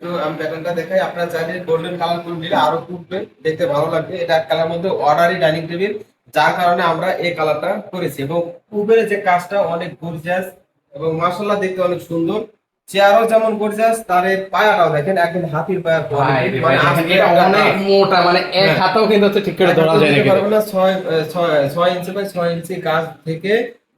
তো আমি প্যাটার্নটা দেখাই। আপনারা চাইলে গোল্ডেন কালার করে নিলে আরও ফুটবে দেখতে ভালো লাগবে। এটা এক কালার মধ্যে অর্ডারি ডাইনিং টেবিল যার কারণে আমরা এই কালারটা করেছি। এবং উপরে যে কাজটা অনেক গর্জিয়াস এবং মাসাল্লাহ দেখতে অনেক সুন্দর। চেয়ারও যেমন গর্জিয়াস তার পায়াটাও দেখেন একদম হাতির পায়ার মানে অনেক মোটা মানে এক হ্যাঁ। হাতেও কিন্তু ঠিক করে ধরা যায় না ছয়- ছয় ইঞ্চি বাই ছয় ইঞ্চি গাছ থেকে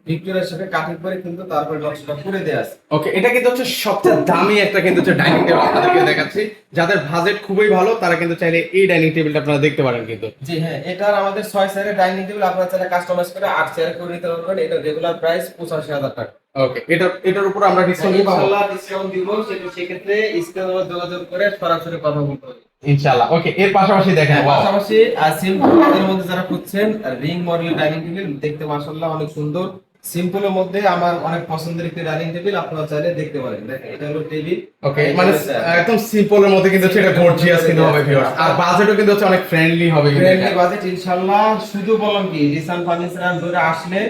ভিক্টোরিয়ার সাথে কাঠের পরে কিন্তু তারপর নকশাটা করে দেওয়া আছে। ওকে এটা কিন্তু হচ্ছে সবচেয়ে দামি একটা কিন্তু হচ্ছে ডাইনিং টেবিল আপনাদেরকে দেখাচ্ছি। যাদের বাজেট খুবই ভালো তারা কিন্তু চাইলে এই ডাইনিং টেবিলটা আপনারা দেখতে পারেন কিন্তু। জি হ্যাঁ এটার আমাদের ছয় চেয়ারের ডাইনিং টেবিল আপনারা চাইলে কাস্টমাইজ করে আট চেয়ার করে নিতে পারবেন। এটা রেগুলার প্রাইস পঁচাশি হাজার টাকা। ওকে এটা এটার উপর আমরা ডিসকাউন্ট পাবো ইনশাআল্লাহ ডিসকাউন্ট দিব সেটা- সেক্ষেত্রে স্ক্রিনে যোগাযোগ করে সরাসরি কথা বলতে হবে। ইনশাআল্লাহ। ওকে এর পাশাপাশি দেখেন wow, পাশাপাশি সিম্পল এর মধ্যে যারা খুঁজছেন রিং মডেলের ডাইনিং টেবিল দেখতে মাশাআল্লাহ অনেক সুন্দর। সিম্পলের মধ্যে আমার অনেক পছন্দের একটি ডাইনিং টেবিল আপনারা চাইলে দেখতে পারেন। এটা হলো টেবিল ওকে মানে একদম সিম্পলের মধ্যে কিন্তু হচ্ছে এটা গর্জিয়াস কিন্তু হবে ভিউয়ার্স আর বাজেটও কিন্তু হচ্ছে অনেক ফ্রেন্ডলি হবে ফ্রেন্ডলি বাজেট ইনশাআল্লাহ। শুধু বললাম কি রিসান ফার্নিচার ধরে আসলে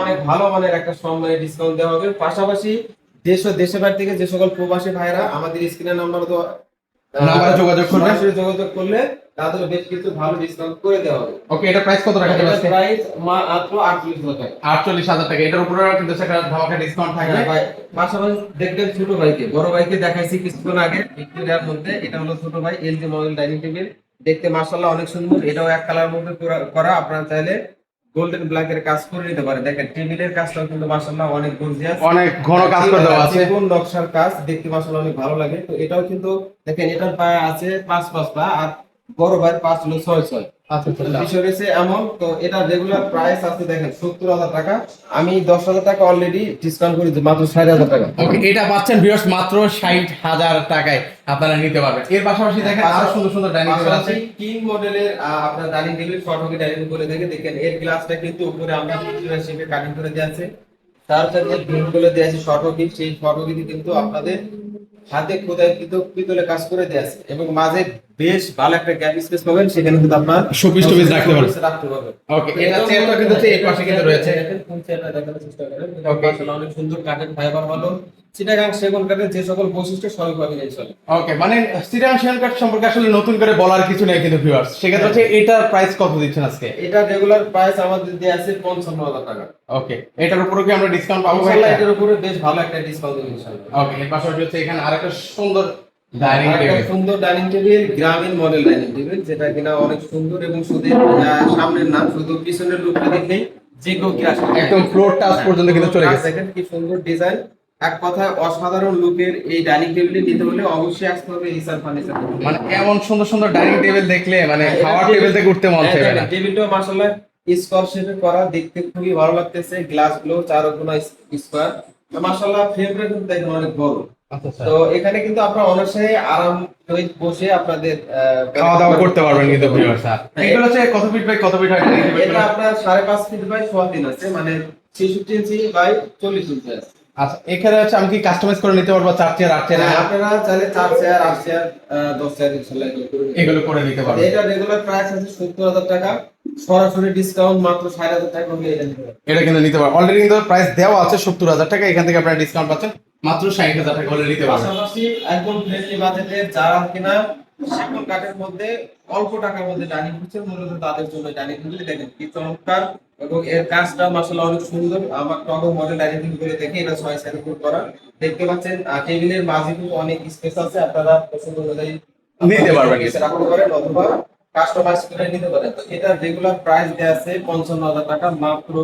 অনেক ভালো মানের একটা সম্মানে ডিসকাউন্ট দেওয়া হবে। পাশাপাশি দেশ ও দেশের বাইরে থেকে যে সকল প্রবাসী ভাইরা আমাদের স্ক্রিনের নাম্বার তো নাম্বারে যোগাযোগ করবে। যোগাযোগ করলে তাদের বেশ কিছু ভালো ডিসকাউন্ট করে দেওয়া হবে। ওকে এটা প্রাইস কত রাখা যাবে প্রাইস মাত্র আটত্রিশ হাজার টাকা। আটচল্লিশ হাজার টাকা। এটার উপরে কিন্তু একটা ধামাকা ডিসকাউন্ট থাকবে। হ্যাঁ ভাই, পাশাপাশি দেখবেন ছোট ভাইকে। বড় ভাইকে দেখাইছি কিছুক্ষণ আগে ভিক্টোরিয়ার মধ্যে। এটা হলো ছোট ভাই এলজি মডেল ডাইনিং টেবিল। দেখতে মাশাআল্লাহ অনেক সুন্দর। এটাও এক কালার মধ্যে করা। আপনারা চাইলে গোল্ডেন ব্ল্যাক এর কাজ করে নিতে পারে। দেখেন টেবিলের কাজটাও কিন্তু মাশাআল্লাহ অনেক গর্জিয়াস। অনেক ঘন কাজ করে দেওয়া আছে। কোন নকশার কাজ দেখতে মাশাআল্লাহ অনেক ভালো লাগে। তো এটাও কিন্তু দেখেন এটার পায়ে আছে পাঁচ পাঁচটা আর বড় ভাইয়ের পাঁচ হলো ছয় ছয়। আচ্ছা আচ্ছা। বিষয় রয়েছে এমন তো এটা রেগুলার প্রাইস আছে দেখেন সত্তর হাজার টাকা। আমি দশ হাজার টাকা অলরেডি ডিসকাউন্ট করে মাত্র ষাট হাজার টাকা। এটা পাচ্ছেন ভিউয়ার্স মাত্র ষাট হাজার টাকায় আপনারা নিতে পারবেন। এর পাশাপাশি দেখেন আরও সুন্দর সুন্দর ডাইনিং টেবিল আছে। কিং মডেলের আপনার ডাইনিং টেবিল হকে ডাইনিং করে দেখে দেখেন এর গ্লাসটা কিন্তু উপরে আমরা শেপে কাটিং করে দেওয়া আছে। তার সাথে করে দেওয়া আছে সেই শর্ট কিন্তু আপনাদের হাতে খোদাই কিন্তু পিতলে কাজ করে দেয়া আছে। এবং মাঝে বেশ ভালো একটা গ্যাপ স্পেস পাবেন সেখানে কিন্তু আপনার শোপিস টপিস রাখতে পারবেন। রাখতে পারবেন। ওকে এটা চেয়ারটা কিন্তু এই পাশে কিন্তু রয়েছে। দেখেন, কোন চেয়ারটা দেখানোর চেষ্টা করেন। ওকে আসলে অনেক সুন্দর কাঠের ফাইবার ভালো চিটাগাং সেগুন কাঠের যে সকল বৈশিষ্ট্য পাবেন ইনশাআল্লাহ ওকে মানে কার্ড সম্পর্কে আসলে নতুন করে বলার কিছু নেই কিন্তু ভিউয়ার্স সেক্ষেত্রে হচ্ছে এটার প্রাইস কত দিচ্ছেন আজকে? এটা রেগুলার প্রাইস আমাদের দেওয়া আছে পঞ্চান্ন হাজার টাকা। ওকে এটার উপরে কি আমরা ডিসকাউন্ট পাবো ভাই? এটার উপরে বেশ ভালো একটা ডিসকাউন্ট ইনশাআল্লাহ। ওকে এর পাশাপাশি হচ্ছে এখানে আরেকটা সুন্দর ডাইনিং টেবিল সুন্দর ডাইনিং টেবিল গ্রামীণ মডেল ডাইনিং টেবিল যেটা কিনা অনেক সুন্দর এবং শুধু সামনের না শুধু পিছনের লুকটা দেখলেই যে কেউ কি আসবে একদম ফ্লোর টাচ পর্যন্ত কিন্তু চলে গেছে। দেখেন কি সুন্দর ডিজাইন এক কথায় অসাধারণ লুকের এই ডাইনিং টেবিলটি নিতে হলে অবশ্যই আসতে হবে ইসার ফার্নিচার মানে এমন সুন্দর সুন্দর ডাইনিং টেবিল দেখলে মানে হ্যাঁ, খাওয়ার টেবিল থেকে উঠতে মন হ্যাঁ, চাইবে না। দেখেন, টেবিলটাও মাশাআল্লাহ স্কোয়ার শেপে করা দেখতে খুবই ভালো লাগতেছে গ্লাসগুলো চার কোনা স্কোয়ার মাশাআল্লাহ ফ্রেমটা কিন্তু দেখেন অনেক বড়। আচ্ছা তো এখানে কিন্তু আপনারা অনার্সে আরাম বসে আপনাদের খাওয়া দাওয়া করতে পারবেন কিন্তু হ্যাঁ, এগুলো হচ্ছে কত ফিট বাই কত ফিট এটা আপনার সাড়ে পাঁচ ফিট বাই সোয়া তিন আছে মানে ছেষট্টি ইঞ্চি বাই চল্লিশ ইঞ্চি আছে। আচ্ছা এখানে হচ্ছে আমি কি কাস্টমাইজ করে নিতে পারব চার চেয়ার আট চেয়ার? হ্যাঁ, আপনারা চাইলে চার চেয়ার আট চেয়ার দশ চেয়ার ইনশাল্লাহ এগুলো করে নিতে পারবেন। এটা রেগুলার প্রাইস আছে সত্তর হাজার টাকা সরাসরি ডিসকাউন্ট মাত্র ষাট হাজার টাকা হলে এটা নিতে এটা কিন্তু নিতে পারব অলরেডি কিন্তু প্রাইস দেওয়া আছে সত্তর হাজার টাকা এখান থেকে আপনারা ডিসকাউন্ট পাচ্ছেন মাত্র ষাট হাজার টাকা হলে নিতে পারবেন। পাশাপাশি একদম ফ্রেন্ডলি বাজেটে যারা কিনা সেগুন কাঠের মধ্যে অল্প টাকার মধ্যে ডাইনিং করছে মূলত তাদের জন্য ডাইনিং টেবিল দেখেন কি চমৎকার। এবং এর কাজটা মাসাল্লাহ অনেক সুন্দর। আমার মডেল ডাইনিং টেবিল দেখে এটা ছয় সাইড উপর করা। দেখতে পাচ্ছেন টেবিলের মাঝে কিন্তু অনেক স্পেস আছে। আপনারা পছন্দ অনুযায়ী নিতে পারবেন। আপনারা রাখতে পারেন অথবা কাস্টমাইজ করে নিতে পারেন। তো এটা রেগুলার প্রাইস দেওয়া আছে পঞ্চান্ন হাজার টাকা মাত্র।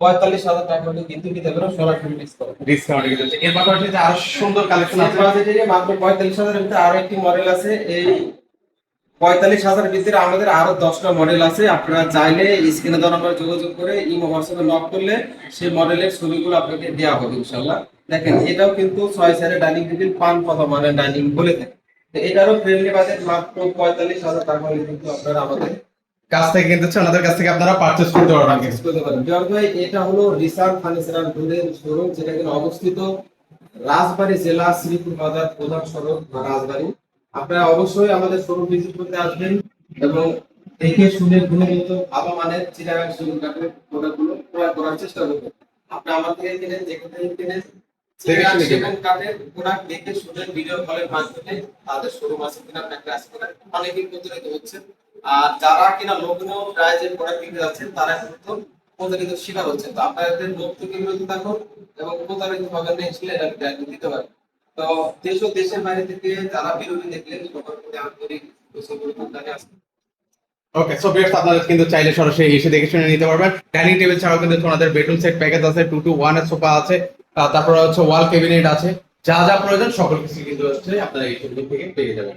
পঁয়তাল্লিশ হাজার টাকা হলে কিন্তু নিতে পারেন সরাসরি ডিসকাউন্ট ডিসকাউন্ট কিন্তু এর পাশাপাশি আরও সুন্দর কালেকশন আছে। বাজেটে মাত্র পঁয়তাল্লিশ হাজারের ভিতরে আরও একটি মডেল আছে এই পঁয়তাল্লিশ হাজারের ভিতরে আমাদের আরও দশটা মডেল আছে। আপনারা চাইলে স্ক্রিনে দেওয়া নাম্বার যোগাযোগ করে ইমো হোয়াটসঅ্যাপে নক করলে সেই মডেলের ছবিগুলো আপনাকে দেওয়া হবে ইনশাল্লাহ দেখেন এটাও কিন্তু ছয় সাইডের ডাইনিং টেবিল পান কথা মানে ডাইনিং বলে থাকে। তো এটারও ফ্রেন্ডলি বাজেট মাত্র পঁয়তাল্লিশ হাজার টাকা হলে কিন্তু আপনারা আমাদের কাছ থেকে কিন্তু হচ্ছে ওনাদের কাছ থেকে আপনারা পারচেজ করতে পারবেন। করতে পারেন জর্জ ভাই এটা হলো রিসার্ভ ফার্নিচার টুডের শোরুম যেটা কিনা অবস্থিত রাজবাড়ী জেলা শ্রীপুর বাজার প্রধান সড়ক রাজবাড়ী। আপনারা অবশ্যই আমাদের শোরুম ভিজিট করতে আসবেন এবং দেখে শুনে গুণে মতো ভালো মানের চিরাগাং সেগুন কাঠের প্রোডাক্টগুলো ক্রয় করার চেষ্টা করবেন। আপনি আমার থেকে কিনেন যেখান থেকে কিনেন দেখে শুনে কিনবেন। কাঠের প্রোডাক্ট দেখে শুনে ভিডিও কলের মাধ্যমে তাদের শোরুম আছে কিনা আপনার কাজ করেন। অনেকেই প্রতারিত হচ্ছে আর যারা কিনা লগ্ন প্রাইজের প্রোডাক্ট কিনতে যাচ্ছেন, তারা কিন্তু প্রতারিত শিকার হচ্ছে তো আপনাদের লোক থেকে বিরত থাকুন এবং প্রতারিত হবেন না ইনশাল্লাহ এটা গ্যারান্টি দিতে পারেন। তো দেশ ও দেশের বাইরে থেকে যারা বিরোধী দেখলেন সবার প্রতি আন্তরিক ওকে সো ভিউয়ার্স আপনারা কিন্তু চাইলে সরাসরি এসে দেখে শুনে নিতে পারবেন। ডাইনিং টেবিল ছাড়াও কিন্তু তোমাদের বেডরুম সেট প্যাকেজ আছে টু টু ওয়ানের সোফা আছে তারপরে হচ্ছে ওয়াল ক্যাবিনেট আছে। যা যা প্রয়োজন, সকল কিছু কিন্তু হচ্ছে আপনারা এই থেকে পেয়ে যাবেন।